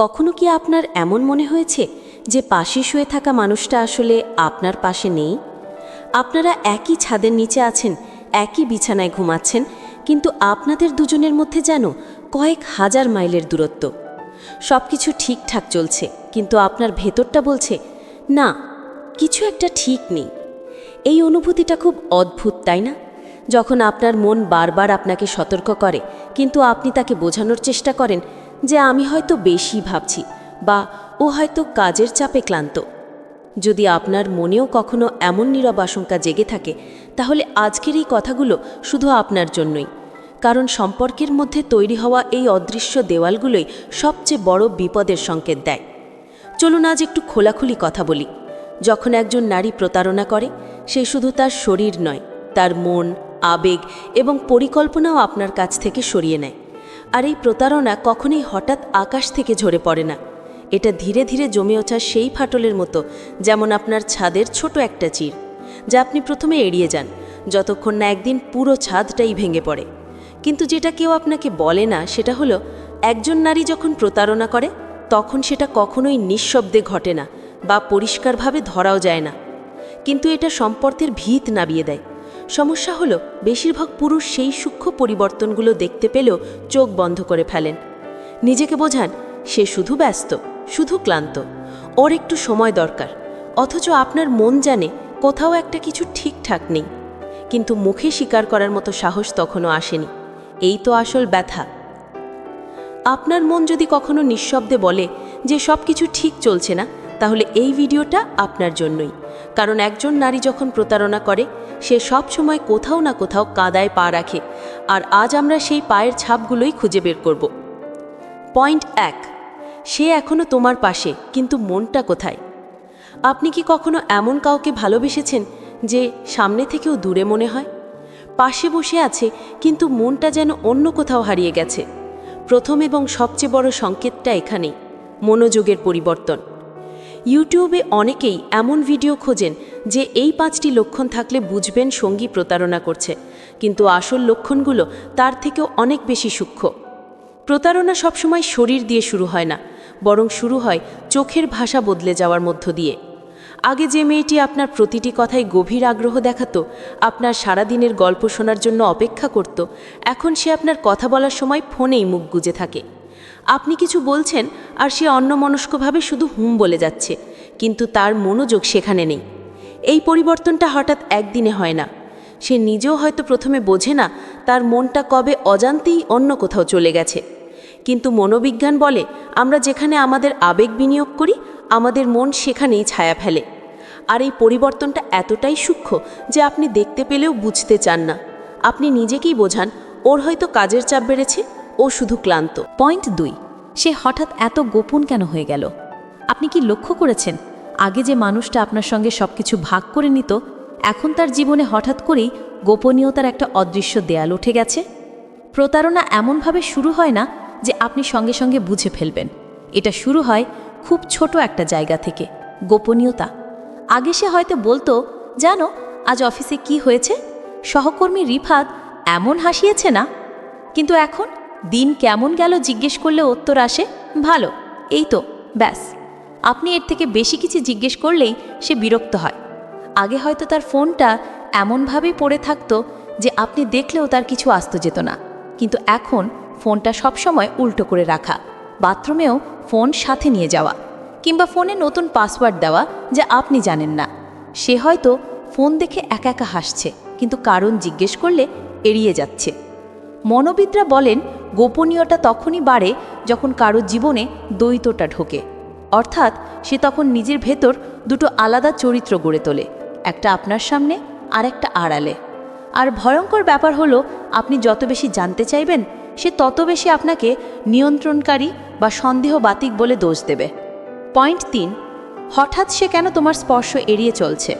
কখনো কি আপনার এমন মনে হয়েছে যে পাশে শুয়ে থাকা মানুষটা আসলে আপনার পাশে নেই? আপনারা একই ছাদের নিচে আছেন, একই বিছানায় ঘুমাচ্ছেন, কিন্তু আপনাদের দুজনের মধ্যে যেন কয়েক হাজার মাইলের দূরত্ব। সব কিছু ঠিকঠাক চলছে, কিন্তু আপনার ভেতরটা বলছে, না, কিছু একটা ঠিক নেই। এই অনুভূতিটা খুব অদ্ভুত, তাই না? যখন আপনার মন বারবার আপনাকে সতর্ক করে, কিন্তু আপনি তাকে বোঝানোর চেষ্টা করেন যে আমি হয়তো বেশি ভাবছি বা ও হয়তো কাজের চাপে ক্লান্ত। যদি আপনার মনেও কখনো এমন নীরব আশঙ্কা জেগে থাকে, তাহলে আজকের এই কথাগুলো শুধু আপনার জন্যই। কারণ সম্পর্কের মধ্যে তৈরি হওয়া এই অদৃশ্য দেওয়ালগুলোই সবচেয়ে বড় বিপদের সংকেত দেয়। চলুন আজ একটু খোলাখুলি কথা বলি। যখন একজন নারী প্রতারণা করে, সে শুধু তার শরীর নয়, তার মন, আবেগ এবং পরিকল্পনাও আপনার কাছ থেকে সরিয়ে নেয়। আর এই প্রতারণা কখনোই হঠাৎ আকাশ থেকে ঝরে পড়ে না। এটা ধীরে ধীরে জমে ওঠা সেই ফাটলের মতো, যেমন আপনার ছাদের ছোট একটা চির, যা আপনি প্রথমে এড়িয়ে যান, যতক্ষণ না একদিন পুরো ছাদটাই ভেঙে পড়ে। কিন্তু যেটা কেউ আপনাকে বলে না, সেটা হলো, একজন নারী যখন প্রতারণা করে, তখন সেটা কখনোই নিঃশব্দে ঘটে না বা পরিষ্কারভাবে ধরাও যায় না। কিন্তু এটা সম্পর্কের ভিত নাবিয়ে দেয়। সমস্যা হলো, বেশিরভাগ পুরুষ সেই সূক্ষ্ম পরিবর্তনগুলো দেখতে পেলেও চোখ বন্ধ করে ফেলেন। নিজেকে বোঝান, সে শুধু ব্যস্ত, শুধু ক্লান্ত। ওর একটু সময় দরকার, অথচ আপনার মন জানে কোথাও একটা কিছু ঠিকঠাক নেই। কিন্তু মুখে স্বীকার করার মতো সাহস তখনও আসেনি। এই তো আসল ব্যথা। আপনার মন যদি কখনো নিঃশব্দে বলে যে সব কিছু ঠিক চলছে না তাহলে এই ভিডিওটা আপনার জন্যই। কারণ একজন নারী যখন প্রতারণা করে, সে সব সময় কোথাও না কোথাও কাদায় পা রাখে। আর আজ আমরা সেই পায়ের ছাপগুলোই খুঁজে বের করব। পয়েন্ট এক, সে এখনও তোমার পাশে, কিন্তু মনটা কোথায়? আপনি কি কখনো এমন কাউকে ভালোবেসেছেন যে সামনে থেকেও দূরে মনে হয়? পাশে বসে আছে, কিন্তু মনটা যেন অন্য কোথাও হারিয়ে গেছে। প্রথম এবং সবচেয়ে বড় সংকেতটা এখানেই, মনোযোগের পরিবর্তন। ইউটিউবে অনেকেই এমন ভিডিও খোঁজেন যে এই পাঁচটি লক্ষণ থাকলে বুঝবেন সঙ্গী প্রতারণা করছে। কিন্তু আসল লক্ষণগুলো তার থেকেও অনেক বেশি সূক্ষ্ম। প্রতারণা সবসময় শরীর দিয়ে শুরু হয় না, বরং শুরু হয় চোখের ভাষা বদলে যাওয়ার মধ্য দিয়ে। আগে যে মেয়েটি আপনার প্রতিটি কথায় গভীর আগ্রহ দেখাতো, আপনার সারাদিনের গল্প শোনার জন্য অপেক্ষা করত, এখন সে আপনার কথা বলার সময় ফোনেই মুখ গুজে থাকে। আপনি কিছু বলছেন আর সে অন্যমনস্কভাবে শুধু হুম বলে যাচ্ছে, কিন্তু তার মনোযোগ সেখানে নেই। এই পরিবর্তনটা হঠাৎ একদিনে হয় না। সে নিজেও হয়তো প্রথমে বোঝে না তার মনটা কবে অজান্তেই অন্য কোথাও চলে গেছে। কিন্তু মনোবিজ্ঞান বলে, আমরা যেখানে আমাদের আবেগ বিনিয়োগ করি, আমাদের মন সেখানেই ছায়া ফেলে। আর এই পরিবর্তনটা এতটাই সূক্ষ্ম যে আপনি দেখতে পেলেও বুঝতে চান না। আপনি নিজেকেই বোঝান, ওর হয়তো কাজের চাপ বেড়েছে, ও শুধু ক্লান্ত। পয়েন্ট দুই সে হঠাৎ এত গোপন কেন হয়ে গেল? আপনি কি লক্ষ্য করেছেন, আগে যে মানুষটা আপনার সঙ্গে সব কিছু ভাগ করে নিত, এখন তার জীবনে হঠাৎ করেই গোপনীয়তার একটা অদৃশ্য দেয়াল উঠে গেছে? প্রতারণা এমনভাবে শুরু হয় না যে আপনি সঙ্গে সঙ্গে বুঝে ফেলবেন। এটা শুরু হয় খুব ছোট একটা জায়গা থেকে, গোপনীয়তা। আগে সে হয়তো বলতো, জানো, আজ অফিসে কি হয়েছে? সহকর্মী রিফাত এমন হাসিয়েছে না? কিন্তু এখন দিন কেমন গেল জিজ্ঞেস করলে উত্তর আসে, ভালো, এই তো, ব্যাস। আপনি এর থেকে বেশি কিছু জিজ্ঞেস করলেই সে বিরক্ত হয়। আগে হয়তো তার ফোনটা এমনভাবেই পড়ে থাকতো যে আপনি দেখলেও তার কিছু আসতে যেত না। কিন্তু এখন ফোনটা সবসময় উল্টো করে রাখা, বাথরুমেও ফোন সাথে নিয়ে যাওয়া, কিংবা ফোনে নতুন পাসওয়ার্ড দেওয়া যা আপনি জানেন না। সে হয়তো ফোন দেখে একা একা হাসছে, কিন্তু কারণ জিজ্ঞেস করলে এড়িয়ে যাচ্ছে। মনোবিদরা বলেন, গোপনীয়তা তখনই বাড়ে যখন কারও জীবনে দ্বৈতটা ঢোকে। অর্থাৎ সে তখন নিজের ভেতর দুটো আলাদা চরিত্র গড়ে তোলে, একটা আপনার সামনে আর একটা আড়ালে। আর ভয়ঙ্কর ব্যাপার হলো, আপনি যত বেশি জানতে চাইবেন, সে তত বেশি আপনাকে নিয়ন্ত্রণকারী বা সন্দেহ বাতিক বলে দোষ দেবে। পয়েন্ট তিন, হঠাৎ সে কেন তোমার স্পর্শ এড়িয়ে চলছে?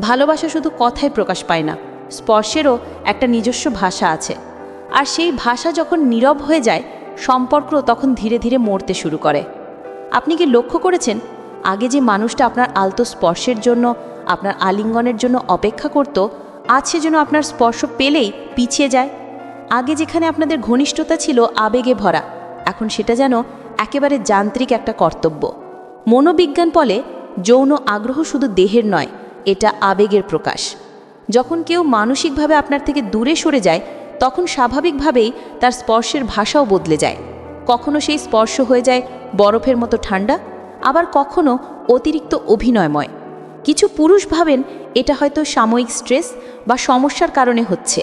ভালোবাসা শুধু কথায় প্রকাশ পায় না, স্পর্শেরও একটা নিজস্ব ভাষা আছে। আর সেই ভাষা যখন নীরব হয়ে যায় সম্পর্ক তখন ধীরে ধীরে মরতে শুরু করে। আপনি কি লক্ষ্য করেছেন, আগে যে মানুষটা আপনার আলতো স্পর্শের জন্য, আপনার আলিঙ্গনের জন্য অপেক্ষা করত, আজ সে যেন আপনার স্পর্শ পেলেই পিছিয়ে যায়? আগে যেখানে আপনাদের ঘনিষ্ঠতা ছিল, আবেগে ভরা, এখন সেটা যেন একেবারে যান্ত্রিক একটা কর্তব্য। মনোবিজ্ঞান বলে, যৌন আগ্রহ শুধু দেহের নয়, এটা আবেগের প্রকাশ। যখন কেউ মানসিকভাবে আপনার থেকে দূরে সরে যায় তখন স্বাভাবিকভাবেই তার স্পর্শের ভাষাও বদলে যায়। কখনো সেই স্পর্শ হয়ে যায় বরফের মতো ঠান্ডা, আবার কখনো অতিরিক্ত অভিনয়ময়। কিছু পুরুষ ভাবেন এটা হয়তো সাময়িক স্ট্রেস বা সমস্যার কারণে হচ্ছে।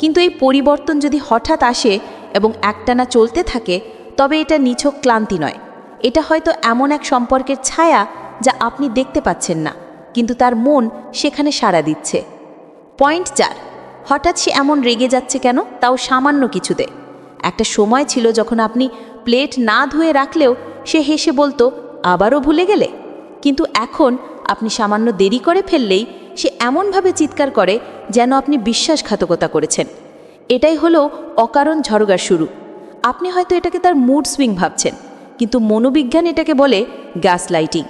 কিন্তু এই পরিবর্তন যদি হঠাৎ আসে এবং একটানা চলতে থাকে, তবে এটা নিছক ক্লান্তি নয়। এটা হয়তো এমন এক সম্পর্কের ছায়া যা আপনি দেখতে পাচ্ছেন না, কিন্তু তার মন সেখানে সাড়া দিচ্ছে। পয়েন্ট চার হঠাৎ সে এমন রেগে যাচ্ছে কেন? তাও সামান্য কিছুতে একটা সময় ছিল যখন আপনি প্লেট না ধুয়ে রাখলেও সে হেসে বলতো, আবারও ভুলে গেলে? কিন্তু এখন আপনি সামান্য দেরি করে ফেললেই সে এমনভাবে চিৎকার করে যেন আপনি বিশ্বাসঘাতকতা করেছেন। এটাই হলো অকারণ ঝরগার শুরু। আপনি হয়তো এটাকে তার মুড সুইং ভাবছেন, কিন্তু মনোবিজ্ঞান এটাকে বলে গ্যাস লাইটিং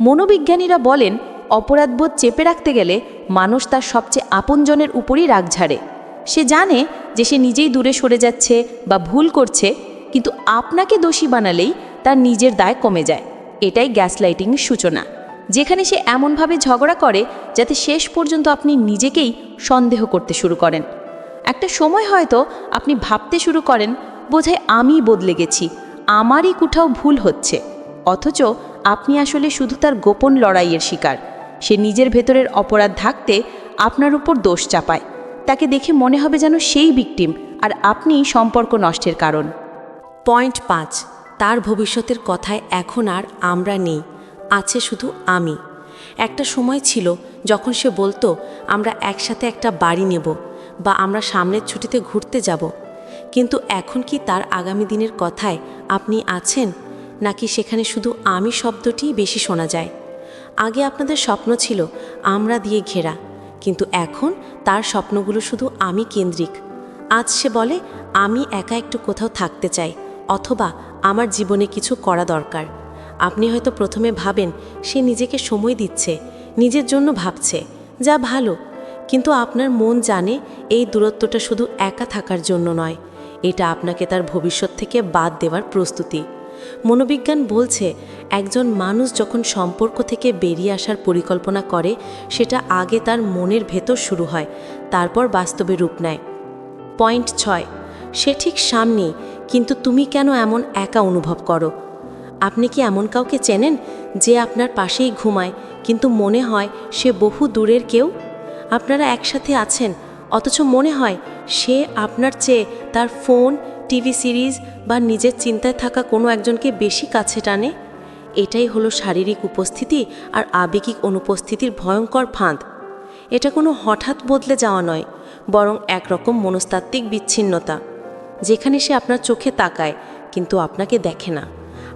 মনোবিজ্ঞানীরা বলেন অপরাধবোধ চেপে রাখতে গেলে মানুষ তার সবচেয়ে আপনজনের উপরই রাগ ঝাড়ে। সে জানে যে সে নিজেই দূরে সরে যাচ্ছে বা ভুল করছে, কিন্তু আপনাকে দোষী বানালেই তার নিজের দায় কমে যায়। এটাই গ্যাস লাইটিংয়ের সূচনা। যেখানে সে এমনভাবে ঝগড়া করে যাতে শেষ পর্যন্ত আপনি নিজেকেই সন্দেহ করতে শুরু করেন। একটা সময় হয়তো আপনি ভাবতে শুরু করেন, বোধহয় আমি বদলে গেছি, আমারই কোথাও ভুল হচ্ছে। অথচ আপনি আসলে শুধু তার গোপন লড়াইয়ের শিকার। সে নিজের ভেতরের অপরাধ ঢাকতে আপনার উপর দোষ চাপায়। তাকে দেখে মনে হবে যেন সেই বিকটিম আর আপনি সম্পর্ক নষ্টের কারণ। পয়েন্ট পাঁচ, তার ভবিষ্যতের কথায় এখন আর আমরা নেই, আছে শুধু আমি। একটা সময় ছিল যখন সে বলতো, আমরা একসাথে একটা বাড়ি নেব বা আমরা সামনের ছুটিতে ঘুরতে যাব। কিন্তু এখন কি তার আগামী দিনের কথায় আপনি আছেন? নাকি সেখানে শুধু আমি শব্দটিই বেশি শোনা যায়? আগে আপনাদের স্বপ্ন ছিল আমরা দিয়ে ঘেরা। কিন্তু এখন তার স্বপ্নগুলো শুধু আমি কেন্দ্রিক। আজ সে বলে, আমি একা একটু কোথাও থাকতে চাই, অথবা আমার জীবনে কিছু করা দরকার। আপনি হয়তো প্রথমে ভাবেন, সে নিজেকে সময় দিচ্ছে, নিজের জন্য ভাবছে, যা ভালো। কিন্তু আপনার মন জানে এই দূরত্বটা শুধু একা থাকার জন্য নয়, এটা আপনাকে তার ভবিষ্যৎ থেকে বাদ দেওয়ার প্রস্তুতি। মনোবিজ্ঞান বলছে, একজন মানুষ যখন সম্পর্ক থেকে বেরিয়ে আসার পরিকল্পনা করে, সেটা আগে তার মনের ভেতর শুরু হয়, তারপর বাস্তবে রূপ নেয়। পয়েন্ট ছয়, সে ঠিক সামনেই, কিন্তু তুমি কেন এমন একা অনুভব করো? আপনি কি এমন কাউকে চেনেন, যে আপনার পাশেই ঘুমায়, কিন্তু মনে হয় সে বহু দূরের কেউ? আপনারা একসাথে আছেন, অথচ মনে হয় সে আপনার চেয়ে তার ফোন টিভি সিরিজ বা নিজের চিন্তায় থাকা কোনো একজনকে বেশি কাছে টানে? এটাই হলো শারীরিক উপস্থিতি আর আবেগিক অনুপস্থিতির ভয়ঙ্কর ফাঁদ। এটা কোনো হঠাৎ বদলে যাওয়া নয়, বরং একরকম মনস্তাত্ত্বিক বিচ্ছিন্নতা, যেখানে সে আপনার চোখে তাকায়, কিন্তু আপনাকে দেখে না।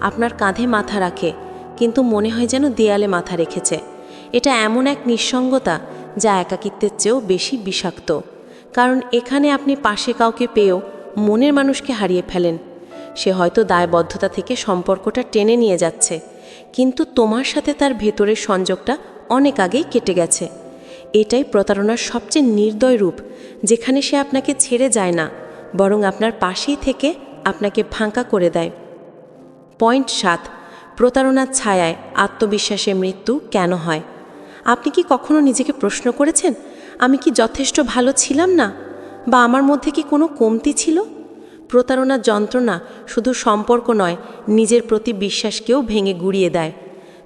আপনার কাঁধে মাথা রাখে, কিন্তু মনে হয় যেন দেয়ালে মাথা রেখেছে। এটা এমন এক নিঃসঙ্গতা যা একাকিত্বের চেয়েও বেশি বিষাক্ত। কারণ এখানে আপনি পাশে কাউকে পেয়েও মনের মানুষকে হারিয়ে ফেলেন। সে হয়তো দায়বদ্ধতা থেকে সম্পর্কটা টেনে নিয়ে যাচ্ছে, কিন্তু তোমার সাথে তার ভেতরের সংযোগটা অনেক আগেই কেটে গেছে। এটাই প্রতারণার সবচেয়ে নির্দয় রূপ, যেখানে সে আপনাকে ছেড়ে যায় না, বরং আপনার পাশেই থেকে আপনাকে ফাঁকা করে দেয়। পয়েন্ট সাত, প্রতারণার ছায়ায় আত্মবিশ্বাসে মৃত্যু কেন হয়? আপনি কি কখনো নিজেকে প্রশ্ন করেছেন, আমি কি যথেষ্ট ভালো ছিলাম না? বা আমার মধ্যে কি কোনো কমতি ছিল? প্রতারণার যন্ত্রণা শুধু সম্পর্ক নয়, নিজের প্রতি বিশ্বাসকেও ভেঙে গুড়িয়ে দেয়।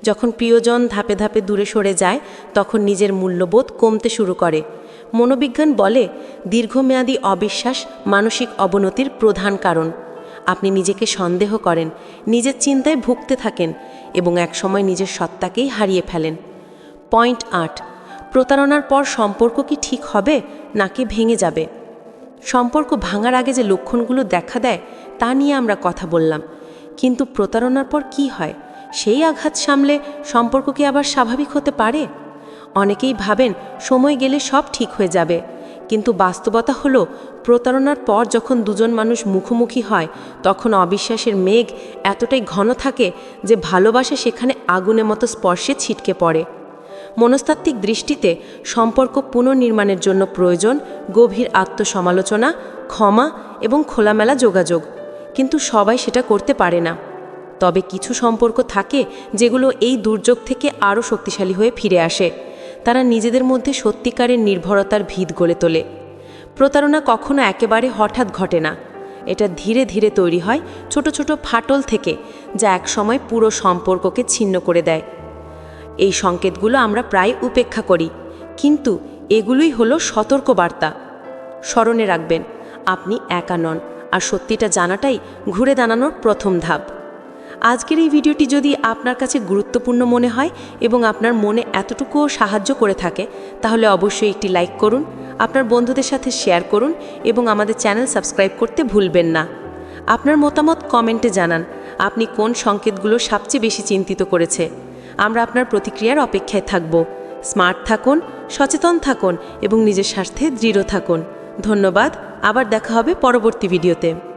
যখন প্রিয়জন ধাপে ধাপে দূরে সরে যায়, তখন নিজের মূল্যবোধ কমতে শুরু করে। মনোবিজ্ঞান বলে, দীর্ঘমেয়াদী অবিশ্বাস মানসিক অবনতির প্রধান কারণ। আপনি নিজেকে সন্দেহ করেন, নিজের চিন্তায় ভুগতে থাকেন এবং একসময় নিজের সত্তাকেই হারিয়ে ফেলেন। পয়েন্ট আট, প্রতারণার পর সম্পর্ক কি ঠিক হবে নাকি ভেঙে যাবে? সম্পর্ক ভাঙার আগে যে লক্ষণগুলো দেখা দেয়, তা নিয়ে আমরা কথা বললাম। কিন্তু প্রতারণার পর কি হয়? সেই আঘাত সামলে সম্পর্ক কি আবার স্বাভাবিক হতে পারে? অনেকেই ভাবেন, সময় গেলে সব ঠিক হয়ে যাবে। কিন্তু বাস্তবতা হলো, প্রতারণার পর যখন দুজন মানুষ মুখোমুখি হয়, তখন অবিশ্বাসের মেঘ এতটাই ঘন থাকে যে ভালোবাসা সেখানে আগুনের মতো স্পর্শে ছিটকে পড়ে। মনস্তাত্ত্বিক দৃষ্টিতে সম্পর্ক পুনর্নির্মাণের জন্য প্রয়োজন গভীর আত্মসমালোচনা, ক্ষমা এবং খোলামেলা যোগাযোগ। কিন্তু সবাই সেটা করতে পারে না। তবে কিছু সম্পর্ক থাকে যেগুলো এই দুর্যোগ থেকে আরও শক্তিশালী হয়ে ফিরে আসে। তারা নিজেদের মধ্যে সত্যিকারের নির্ভরতার ভিত গড়ে তোলে। প্রতারণা কখনো একেবারে হঠাৎ ঘটে না। এটা ধীরে ধীরে তৈরি হয় ছোট ছোট ফাটল থেকে, যা একসময় পুরো সম্পর্ককে ছিন্ন করে দেয়। এই সংকেতগুলো আমরা প্রায় উপেক্ষা করি। কিন্তু এগুলোই হলো সতর্কবার্তা। স্মরণে রাখবেন, আপনি একা নন, আর সত্যিটা জানাটাই ঘুরে দাঁড়ানোর প্রথম ধাপ। আজকের এই ভিডিওটি যদি আপনার কাছে গুরুত্বপূর্ণ মনে হয় এবং আপনার মনে এতটুকুও সাহায্য করে থাকে, তাহলে অবশ্যই একটি লাইক করুন, আপনার বন্ধুদের সাথে শেয়ার করুন এবং আমাদের চ্যানেল সাবস্ক্রাইব করতে ভুলবেন না। আপনার মতামত কমেন্টে জানান, আপনি কোন সংকেতগুলো সবচেয়ে বেশি চিন্তিত করেছে? আমরা আপনার প্রতিক্রিয়ার অপেক্ষায় থাকব। স্মার্ট থাকুন, সচেতন থাকুন এবং নিজের স্বার্থে দৃঢ় থাকুন। ধন্যবাদ, আবার দেখা হবে পরবর্তী ভিডিওতে।